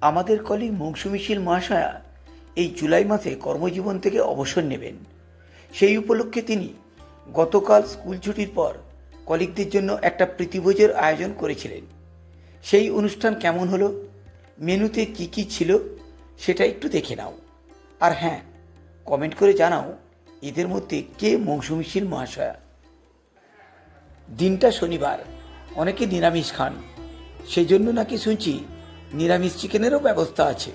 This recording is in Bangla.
আমাদের কলিগ মৌসুমিশীল মহাশয়া এই জুলাই মাসে কর্মজীবন থেকে অবসর নেবেন। সেই উপলক্ষে তিনি গতকাল স্কুল ছুটির পর কলিগদের জন্য একটা প্রীতিভোজের আয়োজন করেছিলেন। সেই অনুষ্ঠান কেমন হলো? মেনুতে কি কি ছিল? সেটা একটু দেখে নাও। আর হ্যাঁ কমেন্ট করে জানাও এদের মধ্যে কে মৌসুমিশীল মহাশয়া। দিনটা শনিবার, অনেকে নিরামিষ খান। সেই জন্য নাকি শুনছি নিরামিষ চিকেনেরও ব্যবস্থা আছে।